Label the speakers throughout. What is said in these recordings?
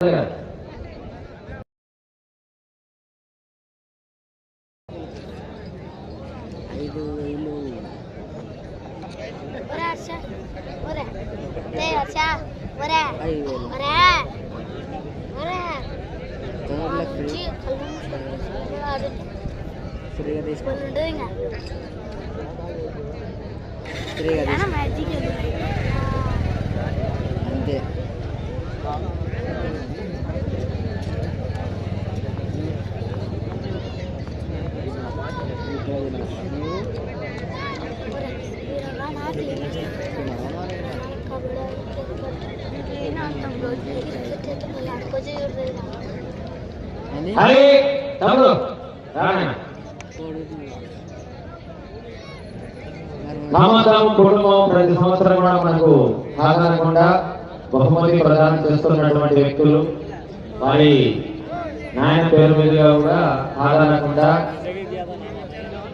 Speaker 1: galera.
Speaker 2: Three
Speaker 3: Hari తమ్ముడు కుటుంబం ప్రతి సంవత్సరం కూడా మనకు సాధారణకుండా బహుమతి ప్రదానం చేస్తున్నటువంటి వ్యక్తులు. వారి నాయన పేరు మీదుగా కూడా ఆధారకుండా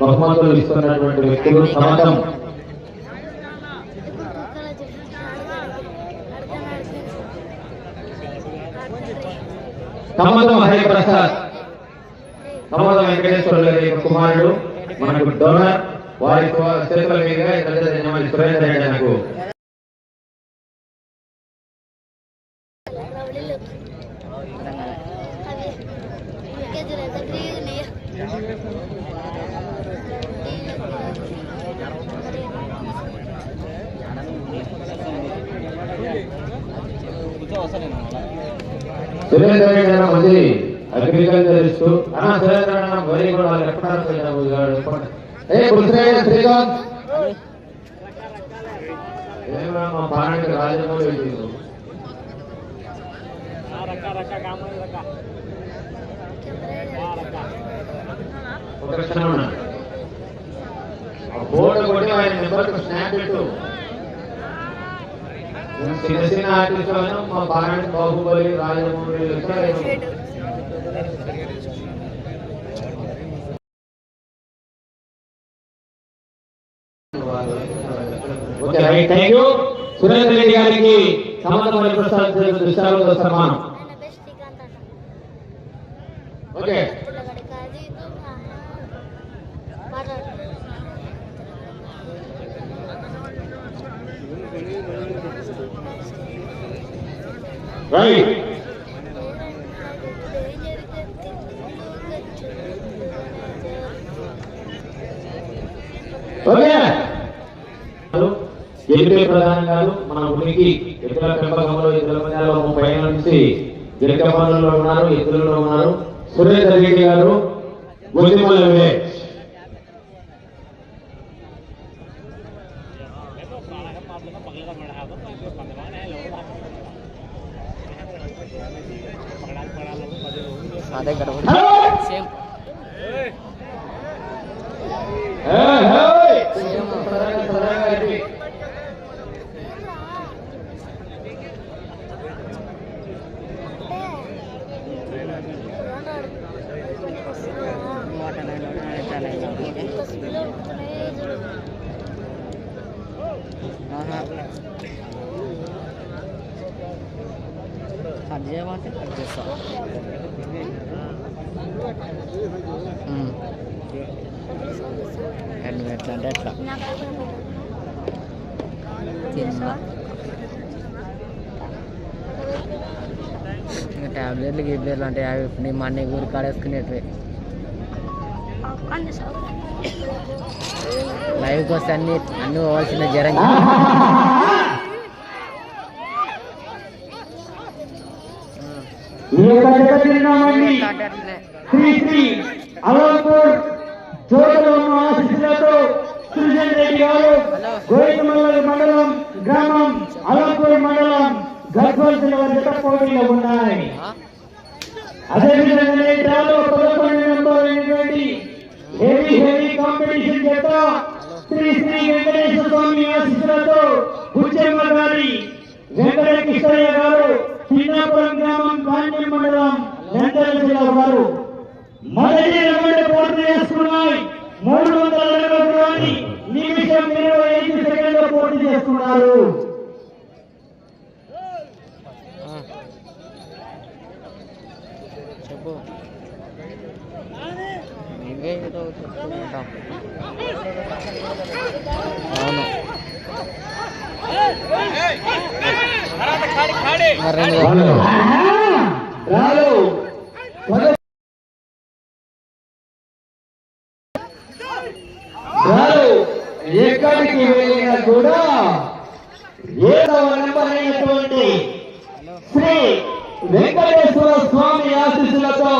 Speaker 3: బహుమతులు ఇస్తున్నటువంటి వ్యక్తులు సమతం. సమతం ప్రసాద్. సమోద వెంకటేశ్వర గారి కుమారుడు మనకు డోనర్. వారి చేతుల మీదుగా ఇక్కడ యజమాని సురేందర్ రెడ్డి నాకు సురేందర్ రెడ్డి అన్న మంచి అగ్రికల్చరిస్ట్ అన్న సురేందర్ అన్న వెరీ గుడ్ వాళ్ళు ఎక్కడ ఏ శ్రీకాంత్. మా పారాయణ రాజమౌళి వెళ్ళింది ఒక క్షణం ఆ బోర్డు కొట్టి ఆయన నెంబర్కి స్నాప్ పెట్టు. చిన్న చిన్న ఆర్టిస్ట్ మా పారాయణ Baahubali Rajamouli okay right thank you Surendra Reddy గారికి సమర్థమైన ప్రసాద్ దృశ్యాలతో సన్మానం ఓకే. రైట్ ఓకే ఎదుటే ప్రధానం కాదు మన ఉనికి ఇతర పెంపకంలో ఇతర పందాలలో పైన నుంచి గిరిక ఉన్నారు ఎద్దులలో ఉన్నారు. సురేందర్ రెడ్డి గారు గొంతిమల్ల వివేక్
Speaker 2: అదే కట్ చేయమంటే కట్ చేస్తా
Speaker 1: నువ్వు ఎట్లా? అంటే ఎట్లా ఇంకా టాబ్లెట్లు గిబ్లెట్లు అంటే అవి నీ మా అన్నయ్య ఊరి కాడేసుకునేటివి. లైవ్కి వస్తే అన్ని అన్ని పోవాల్సిన జ్వరం.
Speaker 4: ఈ యొక్క జత తిరిగినామండి శ్రీ శ్రీ అలంపూర్ చోటలోను ఆశిస్తులతో సృజన్ రెడ్డి గారు గోవిందమల్లూరు మండలం గ్రామం అలంపూర్ మండలం గర్భవల్ జిల్లా జత పోటీలో ఉన్నాయి అదేవిధంగా డ్రాలో పదకొండు నెంబర్ అయినటువంటి హెవీ హెవీ కాంపిటీషన్ చేత శ్రీ శ్రీ వెంకటేశ్వర స్వామి ఆశీస్సులతో బుచ్చమ్మ గారి వెంకట కృష్ణయ్య గారు చిన్నాపురం గ్రామం పాండ్యం మండలం నంద్యాల జిల్లా వారు మొదటి రౌండ్ పూర్తి చేసుకున్నాయి మూడు వందల అరవై దూరాన్ని నిమిషం ఇరవై ఐదు సెకండ్లు పూర్తి చేసుకున్నారు
Speaker 1: చెప్పు నువ్వే ఏదో చెప్పుకుంటాం అవును మరి
Speaker 4: ఎక్కడికి వెళ్ళినా కూడా ఏడవ నెంబర్ అయినటువంటి శ్రీ వెంకటేశ్వర స్వామి ఆశీస్సులతో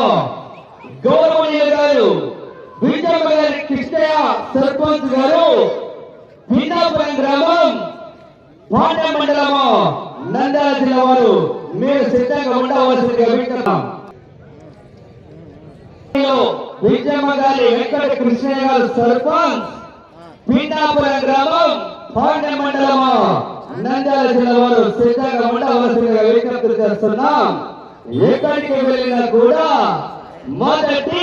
Speaker 4: గౌరవనీయులు గారు విజయమ్మ గారి కృష్ణయ్య సర్పంచ్ గారు బీజాపురం గ్రామం పాట మండలము నంద్యాల జిల్లా వారు. మీరు సిద్ధంగా ఉండవలసిందిగా వింటున్నాం విజయమ్మ గారి వెంకట కృష్ణయ్య గారు సర్పంచ్ పీఠాపురం గ్రామం పాండ్య మండలము నంద్యాల జిల్లా వారు సిద్ధంగా ఉండవలసిందిగా విజ్ఞప్తి చేస్తున్నాం. ఎక్కడికి వెళ్ళినా కూడా మొదటి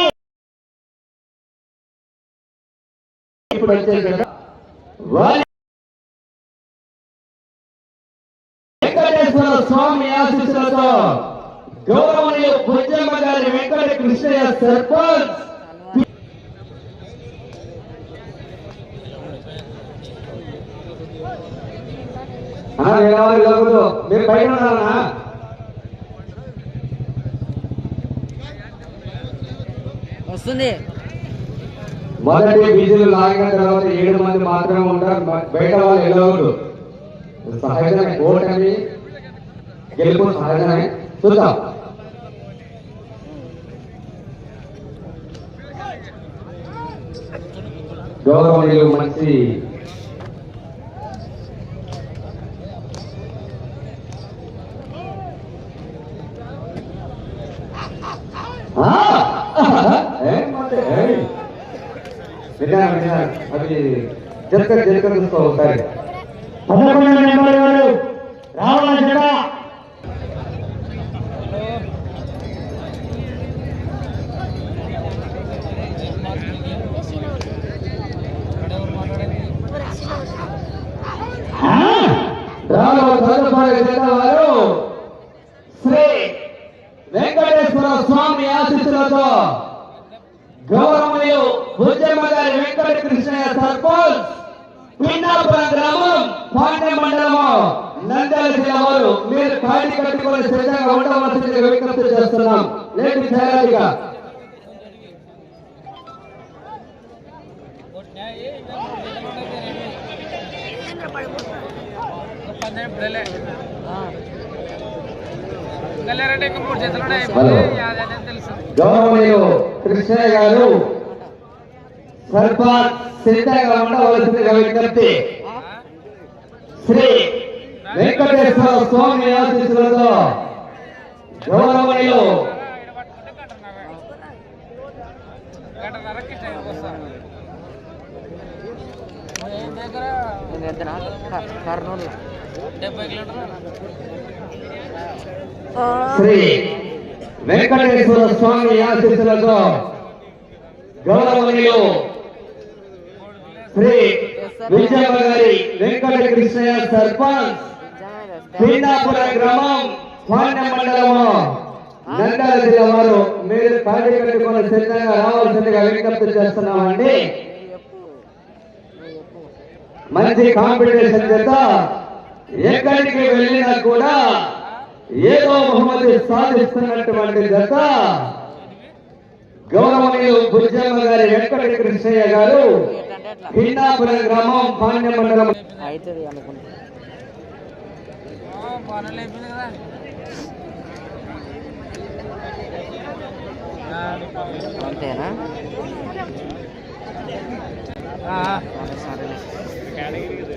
Speaker 4: వెంకటేశ్వర స్వామి ఆశీస్సులతో గౌరవనీయ భుజమ్మ గారి వెంకట కృష్ణయ్య సర్పంచ్. మీరు బయట ఉన్నారన్నా
Speaker 1: వస్తుంది.
Speaker 4: మొదటి బీజీలు లాగిన తర్వాత ఏడు మంది మాత్రమే ఉంటారు. బయట వాళ్ళు వెళ్ళవద్దు సహజమే. ఓటమి గెలుపు సహజమే. చూద్దాం. గౌరవనీయులు మంచి ఆ! ఏం మాట, ఏయ్. విన్నాను అది జరగ జరగ చూసుకో ఒకసారి పదకొండు నెంబర్ వారు రావాల జడ. రావాల తదుపరి జడ వారు శ్రీ వెంకటేశ్వర స్వామి ఆశీస్సులతో గౌరవనీయు భుజమ్మ గారి వెంకట కృష్ణయ్య సర్పంచ్ పిన్నాపురం గ్రామం పాండ్య మండలము జిల్లా వారు మీరు కాడి కట్టుకొని సిద్ధంగా ఉండవలసిందిగా విజ్ఞప్తి చేస్తున్నాం. లేట్ చేయాలిగా గౌరవనీయు కృష్ణయ్య గారు సర్పంచ్ సిద్ధంగా ఉండవలసిందిగా విజ్ఞప్తి. శ్రీ వెంకటేశ్వర స్వామి ఆశీస్సులతో గౌరవనీయులు శ్రీ వెంకటేశ్వర స్వామి ఆశీస్సులతో గౌరవనీయులు శ్రీ విజయమ్మ గారి వెంకట కృష్ణయ్య సర్పంచ్ పీనాపుర గ్రామం పాండ మండలము. నంద్యాల జిల్లా వారు మీరు ఖాళీ కట్టుకుని సిద్ధంగా రావాల్సిందిగా విజ్ఞప్తి చేస్తున్నామండి. మంచి కాంపిటీషన్ చేత ఎక్కడికి వెళ్ళినా కూడా ఏదో బహుమతి సాధిస్తున్నటువంటి జత గౌరవనీయులు బుజ్జమ్మ గారి వెంకట కృష్ణయ్య గారు భిన్నాపురం గ్రామం పాండ్య మండలం.
Speaker 1: అవుతుంది అనుకుంటా అంతేనా సరే